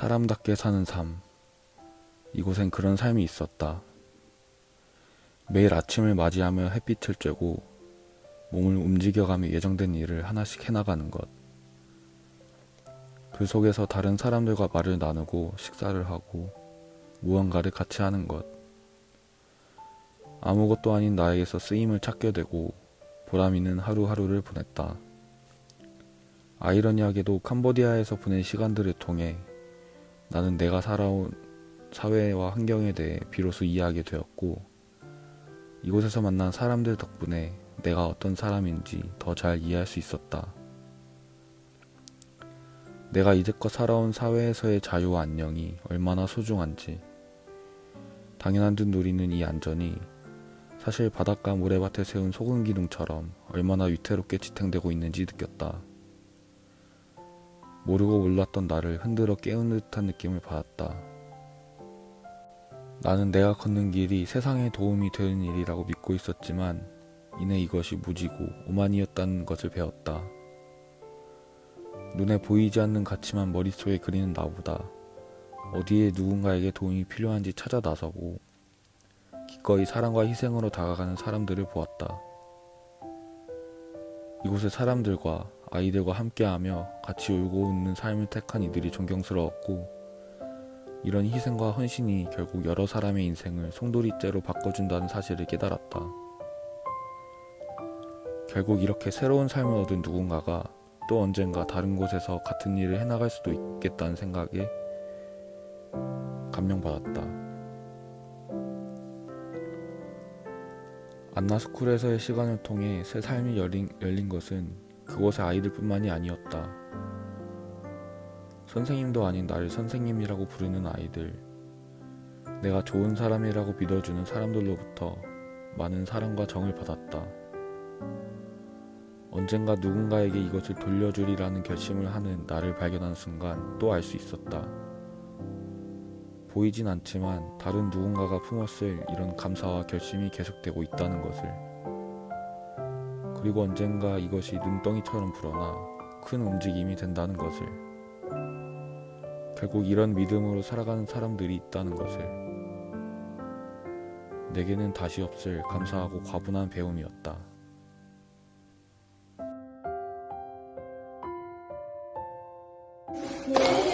사람답게 사는 삶. 이곳엔 그런 삶이 있었다. 매일 아침을 맞이하며 햇빛을 쬐고 몸을 움직여가며 예정된 일을 하나씩 해나가는 것. 그 속에서 다른 사람들과 말을 나누고 식사를 하고 무언가를 같이 하는 것. 아무것도 아닌 나에게서 쓰임을 찾게 되고 보람 있는 하루하루를 보냈다. 아이러니하게도 캄보디아에서 보낸 시간들을 통해 나는 내가 살아온 사회와 환경에 대해 비로소 이해하게 되었고 이곳에서 만난 사람들 덕분에 내가 어떤 사람인지 더 잘 이해할 수 있었다. 내가 이제껏 살아온 사회에서의 자유와 안녕이 얼마나 소중한지 당연한 듯 누리는 이 안전이 사실 바닷가 모래밭에 세운 소금 기둥처럼 얼마나 위태롭게 지탱되고 있는지 느꼈다. 모르고 몰랐던 나를 흔들어 깨우는 듯한 느낌을 받았다. 나는 내가 걷는 길이 세상에 도움이 되는 일이라고 믿고 있었지만 이내 이것이 무지고 오만이었다는 것을 배웠다. 눈에 보이지 않는 가치만 머릿속에 그리는 나보다 어디에 누군가에게 도움이 필요한지 찾아 나서고 기꺼이 사랑과 희생으로 다가가는 사람들을 보았다. 이곳의 사람들과 아이들과 함께하며 같이 울고 웃는 삶을 택한 이들이 존경스러웠고 이런 희생과 헌신이 결국 여러 사람의 인생을 송두리째로 바꿔준다는 사실을 깨달았다. 결국 이렇게 새로운 삶을 얻은 누군가가 또 언젠가 다른 곳에서 같은 일을 해나갈 수도 있겠다는 생각에 감명받았다. 안나스쿨에서의 시간을 통해 새 삶이 열린, 열린 것은 그곳의 아이들뿐만이 아니었다. 선생님도 아닌 나를 선생님이라고 부르는 아이들, 내가 좋은 사람이라고 믿어주는 사람들로부터 많은 사랑과 정을 받았다. 언젠가 누군가에게 이것을 돌려주리라는 결심을 하는 나를 발견한 순간 또 알 수 있었다. 보이진 않지만 다른 누군가가 품었을 이런 감사와 결심이 계속되고 있다는 것을. 그리고 언젠가 이것이 눈덩이처럼 불어나 큰 움직임이 된다는 것을. 결국 이런 믿음으로 살아가는 사람들이 있다는 것을. 내게는 다시 없을 감사하고 과분한 배움이었다. 네.